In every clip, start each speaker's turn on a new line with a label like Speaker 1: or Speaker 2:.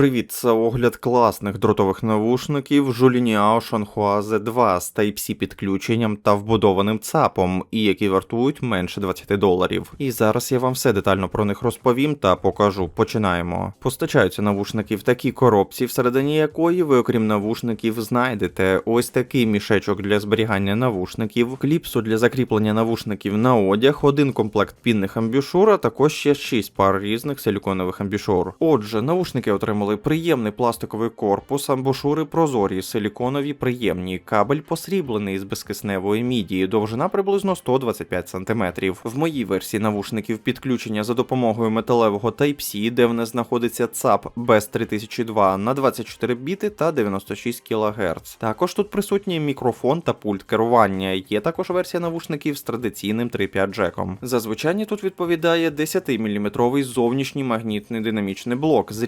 Speaker 1: привіт! Це огляд класних дротових навушників Жулініао Shanhua Z2 з Type-C підключенням та вбудованим ЦАПом, і які вартують менше 20 доларів. І зараз я вам все детально про них розповім та покажу. Починаємо. Постачаються навушники в такій коробці, всередині якої ви, окрім навушників, знайдете ось такий мішечок для зберігання навушників, кліпсу для закріплення навушників на одяг, один комплект пінних амбішур, а також ще 6 пар різних силіконових амбішур. Отже, навушники отримали приємний пластиковий корпус, амбушури прозорі, силіконові приємні, кабель посріблений з безкисневої міді, довжина приблизно 125 см. В моїй версії навушників підключення за допомогою металевого Type-C, де в нас знаходиться ЦАП без 3002 на 24 біти та 96 кГц. Також тут присутній мікрофон та пульт керування. Є також версія навушників з традиційним 3.5 джеком. За звучання тут відповідає 10-мм зовнішній магнітний динамічний блок з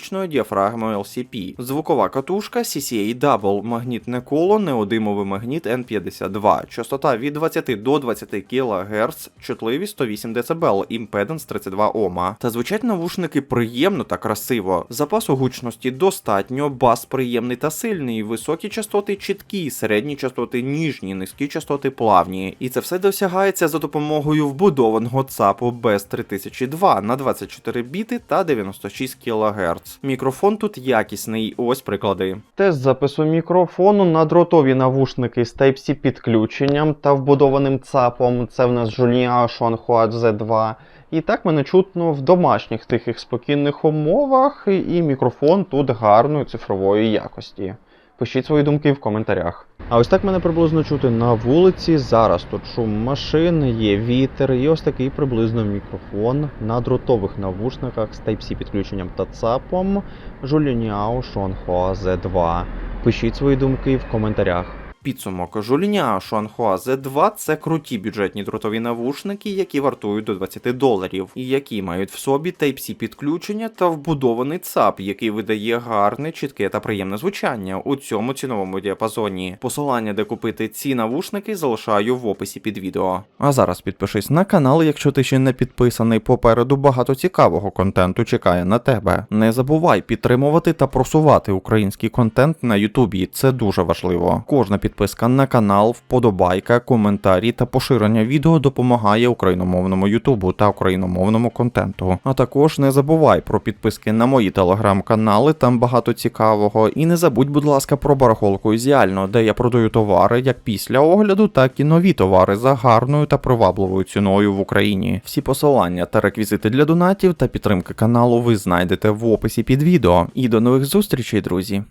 Speaker 1: рідкокристалічною діафрагмою LCP, звукова катушка CCA Double, магнітне коло, неодимовий магніт N52, частота від 20 до 20 кГц, чутливість 108 дБ, імпеденс 32 Ома. Та звучать навушники приємно та красиво. Запасу гучності достатньо, бас приємний та сильний, високі частоти чіткі, середні частоти ніжні, низькі частоти плавні. І це все досягається за допомогою вбудованого ЦАПу без 3002 на 24 біти та 96 кГц. Мікрофон тут якісний, ось приклади. Тест запису мікрофону на дротові навушники з Type-C підключенням та вбудованим ЦАПом. Це в нас Julia Shanhua Z2. І так мене чутно в домашніх тихих спокійних умовах, і мікрофон тут гарної цифрової якості. Пишіть свої думки в коментарях. А ось так мене приблизно чути на вулиці. Зараз тут шум машин, є вітер, і ось такий приблизно мікрофон на дротових навушниках з Type-C підключенням та ЦАПом Juliao Shanhua Z2. Пишіть свої думки в коментарях. Підсумок Жуліня Shanhua Z2 це круті бюджетні дротові навушники, які вартують до 20 доларів, і які мають в собі Type-C підключення та вбудований ЦАП, який видає гарне, чітке та приємне звучання у цьому ціновому діапазоні. Посилання, де купити ці навушники, залишаю в описі під відео. А зараз підпишись на канал, якщо ти ще не підписаний. Попереду багато цікавого контенту чекає на тебе. Не забувай підтримувати та просувати український контент на Ютубі. Це дуже важливо. Кожна підписка на канал, вподобайка, коментарі та поширення відео допомагає україномовному Ютубу та україномовному контенту. А також не забувай про підписки на мої телеграм-канали, там багато цікавого. І не забудь, будь ласка, про барахолку Ізіально, де я продаю товари як після огляду, так і нові товари за гарною та привабливою ціною в Україні. Всі посилання та реквізити для донатів та підтримки каналу ви знайдете в описі під відео. І до нових зустрічей, друзі!